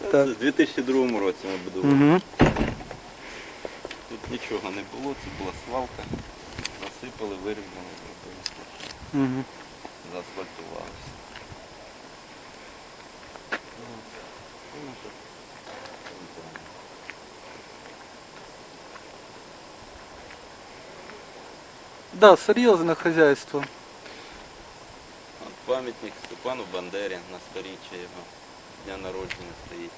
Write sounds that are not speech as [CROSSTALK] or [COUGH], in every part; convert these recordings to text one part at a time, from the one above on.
Це в 2002 році ми будували. Угу. Тут нічого не було, це була свалка. Засипали, вирівняли, зробили. Угу. заасфальтувалося. Ну. Да, серйозне хазяйство. От пам'ятник Степану Бандері на сторіччя його дня народження стоїть.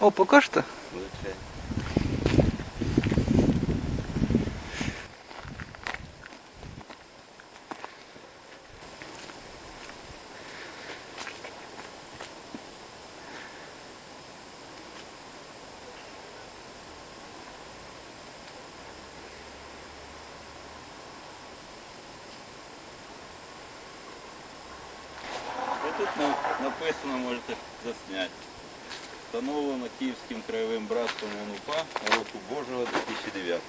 О, покажете? Звичайно. Тут на- написано, можете засняти. Встановлено Київським краєвим братством ОНУПА року Божого 2009.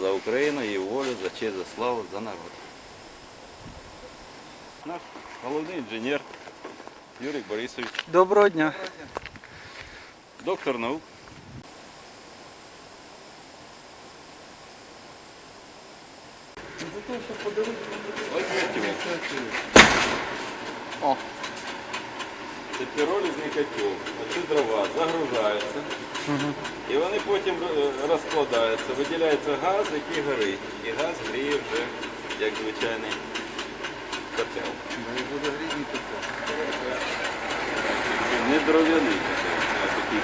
За Україну, її волю, за честь, за славу, за народ. Наш головний інженер Юрій Борисович, Доброго дня. доктор наук. О. Це піролізний котел. Оці дрова загружаються. Угу. І вони потім е, розкладаються, виділяється газ, який горить. І газ гріє вже як звичайний котел. Не дров'яний котел, а такий.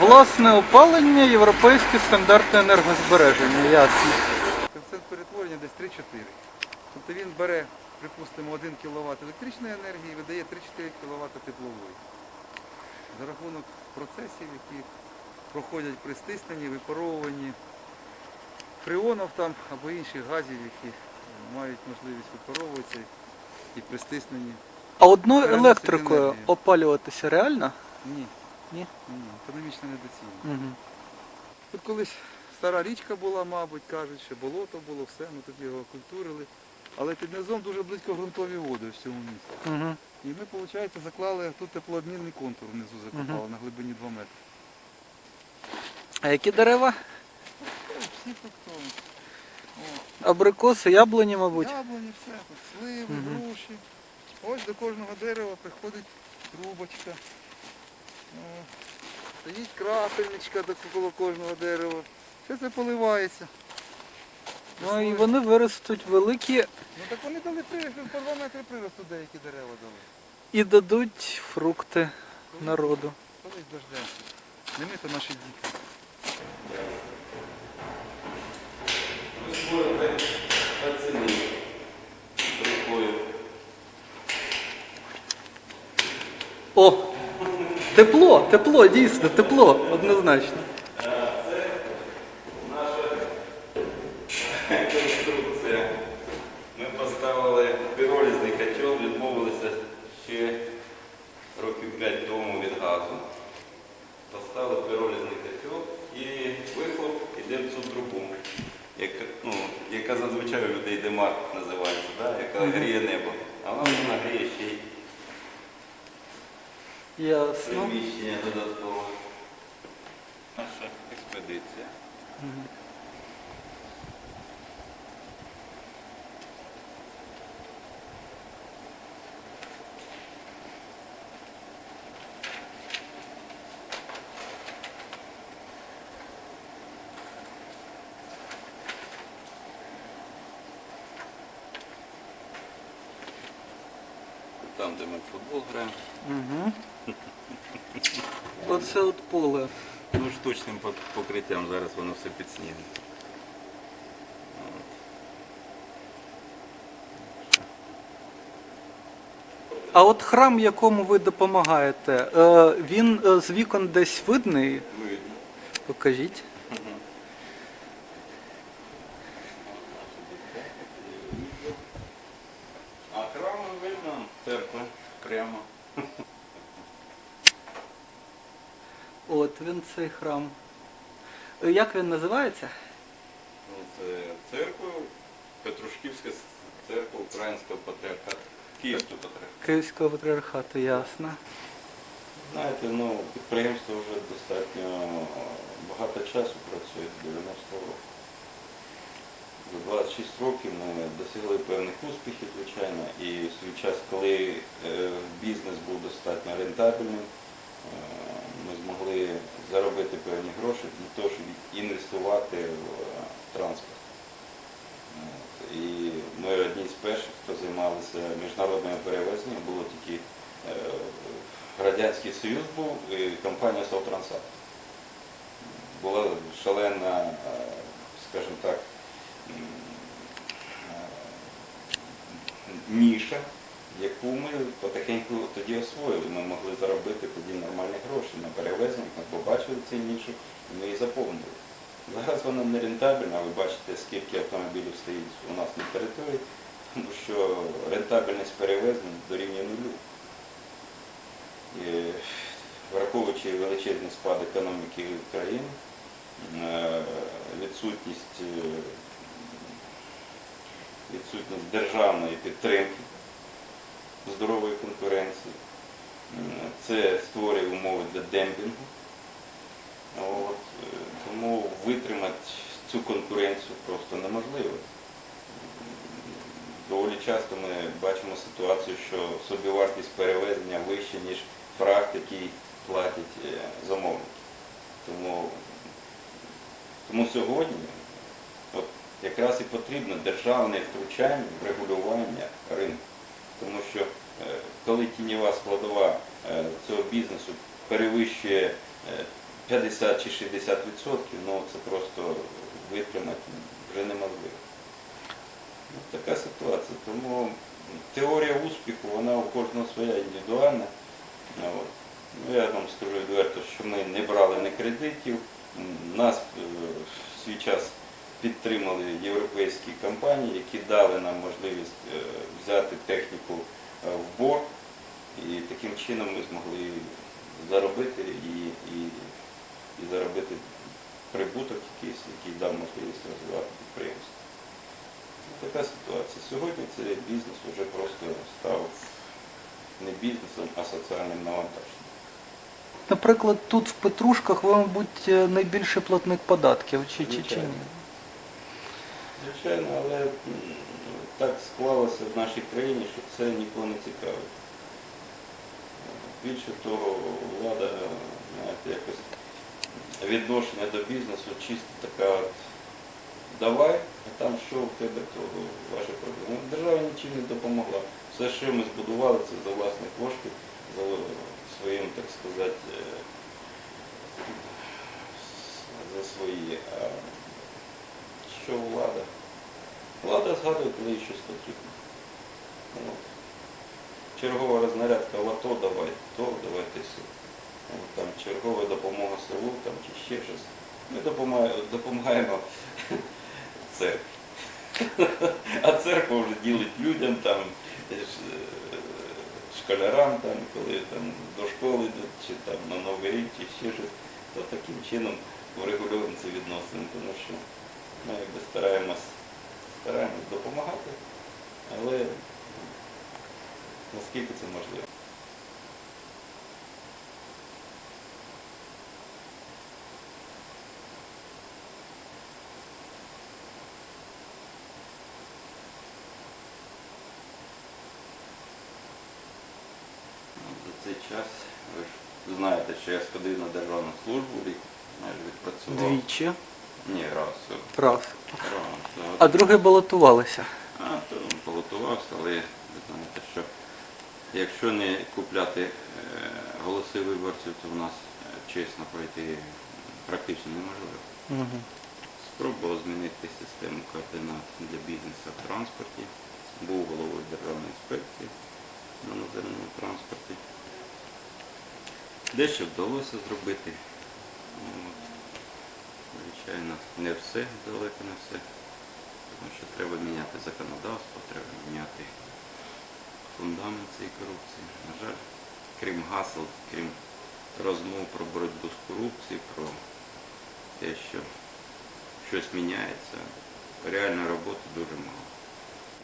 Власне опалення, європейські стандарти енергозбереження, ясно. Коефіцієнт перетворення десь 3-4. Тобто він бере, припустимо, 1 кВт електричної енергії видає 3-4 кВт теплової. За рахунок процесів, які проходять при стисненні, випаровуванні фреонів там або інших газів, які мають можливість випаровуватися і при стисненні. А одною електрикою опалюватися реально? Ні. Ні? Ні, економічно недоцільно. Угу. Тут колись стара річка була, мабуть, кажуть, ще болото було, все, ми тут його культурили. Але під низом дуже близько ґрунтові води в цьому місці. Угу. І ми, виходить, заклали тут теплообмінний контур внизу закопали на глибині 2 метри. А які дерева? Всі фруктові. Абрикоси, яблуні, мабуть. Яблуні, все, сливи, Мгм. груші. Ось до кожного дерева приходить трубочка. Стоїть крапельничка до коло кожного дерева. Все це поливається. Ну і вони виростуть великі Ну так вони дали по 2 метри приросту деякі дерева дали. і дадуть фрукти народу. Колись дождемося. Не ми, то наші діти. Ви створите оцінити рукою. О! Тепло, тепло, дійсно, тепло, однозначно. Конструкція. Ми поставили піролізний котел, відмовилися ще років 5 тому від газу. Поставили піролізний котел і вихлоп іде в цю трубу, яка, ну, яка зазвичай у людей демар називається, да? яка гріє небо. А вона вона гріє ще й Ясно. приміщення додаткове. Наша експедиція. Там, де ми в футбол граємо. Угу. [LAUGHS] Оце от поле. Ну, штучним покриттям зараз воно все під снігом. А от храм, якому ви допомагаєте, е, він е, з вікон десь видний? Видно. Покажіть. А храм видно, церква прямо. От він цей храм. Е, Як він називається? Ну, це церква, Петрушківська церква Українського патріархату. Київського патріархату. Київського патріархату, ясно. Знаєте, ну, підприємство вже достатньо багато часу працює з 90 років. За 26 років ми досягли певних успіхів, звичайно, і в свій час, коли е, бізнес був достатньо рентабельним, е, ми змогли заробити певні гроші для того, щоб інвестувати в е, транспорт. І ми одні з перших, хто займалися міжнародними перевезеннями, було тільки е, Радянський Союз був і компанія Совтрансат. Була шалена, е, скажімо так, ніша, яку ми потихеньку тоді освоїли. Ми могли заробити тоді нормальні гроші на перевезеннях, ми побачили цю нішу і ми її заповнили. Зараз вона не рентабельна, ви бачите, скільки автомобілів стоїть у нас на території, тому що рентабельність перевезень дорівнює нулю. І, враховуючи величезний спад економіки країни, е, відсутність, е, відсутність державної підтримки, здорової конкуренції, це створює умови для демпінгу. От, е, тому витримати цю конкуренцію просто неможливо. Доволі часто ми бачимо ситуацію, що собівартість перевезення вища, ніж фракт, який платять е, замовники. Тому, тому сьогодні от, якраз і потрібно державне втручання, регулювання ринку. Тому що е, коли тіньова складова е, цього бізнесу перевищує е, 50 чи 60 відсотків, ну це просто витримати вже неможливо. Ну, така ситуація. Тому теорія успіху, вона у кожного своя індивідуальна. Ну, От. Ну, я вам скажу відверто, що ми не брали ні кредитів. Нас е, в свій час підтримали європейські компанії, які дали нам можливість е, взяти техніку е, в борг. І таким чином ми змогли заробити і, і, і заробити прибуток якийсь, який дав можливість розвивати підприємство. Така ситуація. Сьогодні цей бізнес вже просто став не бізнесом, а соціальним навантаженням. Наприклад, тут в Петрушках ви, мабуть, е, найбільший платник податків, чи, чи, чи ні? Звичайно, але так склалося в нашій країні, що це нікого не цікавить. Більше того, влада, знаєте, якось відношення до бізнесу чисто така от давай, а там що в тебе, то ваші проблеми. Держава нічим не допомогла. Все, що ми збудували, це за власні кошти, за своїм, так сказати, е, за свої. Що влада? Влада згадує, коли їй щось потрібно. От. Чергова рознарядка в АТО, давай то, давайте все. Там чергова допомога селу, там чи ще щось. Ми допомагаємо, допомагаємо [LAUGHS] церкві. [LAUGHS] А церква вже ділить людям, там, е, школярам, там, коли там, до школи йдуть, чи там, на Новий рік, чи ще щось, то таким чином врегульовуємо ці відносини, тому що ми якби стараємось, стараємось допомагати, але наскільки це можливо. За цей час ви ж знаєте, що я сходив на державну службу, рік майже відпрацював. Двічі. Ні, раз. Раз. раз. А друге балотувалися. А, то балотувався, але ви знаєте, що якщо не купляти е, голоси виборців, то в нас е, чесно пройти практично неможливо. Угу. Спробував змінити систему координат для бізнесу в транспорті. Був головою державної інспекції на наземному транспорті. Дещо вдалося зробити. От. Звичайно, не все, далеко не все. Тому що треба міняти законодавство, треба міняти фундамент цієї корупції. На жаль, крім гасел, крім розмов про боротьбу з корупцією, про те, що щось міняється, реальної роботи дуже мало.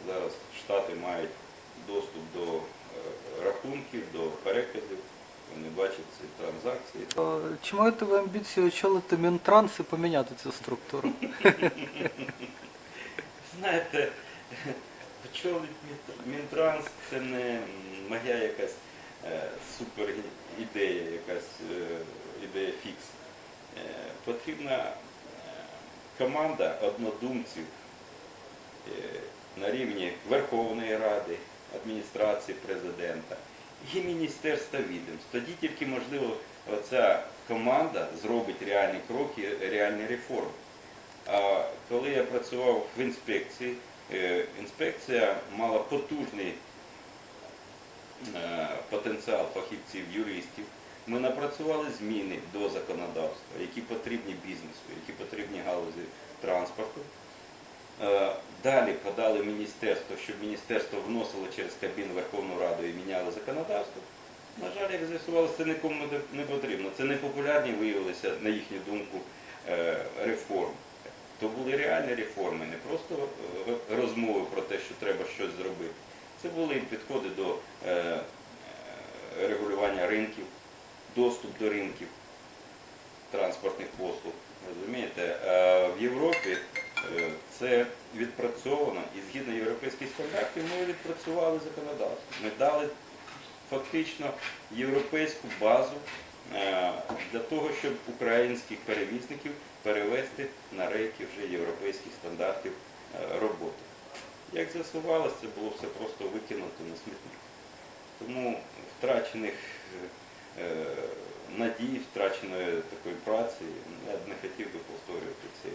Зараз Штати мають доступ до е, рахунків, до переказів вони бачать ці транзакції. Е, Чи маєте ви амбіцію очолити Мінтранс і поміняти цю структуру? Знаєте, очолить Мінтр- Мінтранс це не моя якась е, супер ідея, якась ідея фікс. Е, потрібна команда однодумців на рівні Верховної Ради, адміністрації президента і Міністерства відомств. Тоді тільки можливо оця команда зробить реальні кроки, реальні реформи. А коли я працював в інспекції, е, інспекція мала потужний е, потенціал фахівців, юристів. Ми напрацювали зміни до законодавства, які потрібні бізнесу, які потрібні галузі транспорту. Е, Далі подали міністерство, щоб міністерство вносило через Кабмін Верховну Раду і міняло законодавство. На жаль, як з'ясувалося, це нікому не- не потрібно. Це непопулярні виявилися, на їхню думку, е, реформи. То були реальні реформи, не просто е, розмови про те, що треба щось зробити. Це були підходи до е, регулювання ринків, доступ до ринків транспортних послуг. Розумієте, в Європі це відпрацьовано і згідно європейських стандартів ми відпрацювали законодавство. Ми дали фактично європейську базу е, для того, щоб українських перевізників перевести на рейки вже європейських стандартів е, роботи. Як з'ясувалося, це було все просто викинуто на смітник. Тому втрачених е, надій, втраченої такої праці, я б не хотів би повторювати ці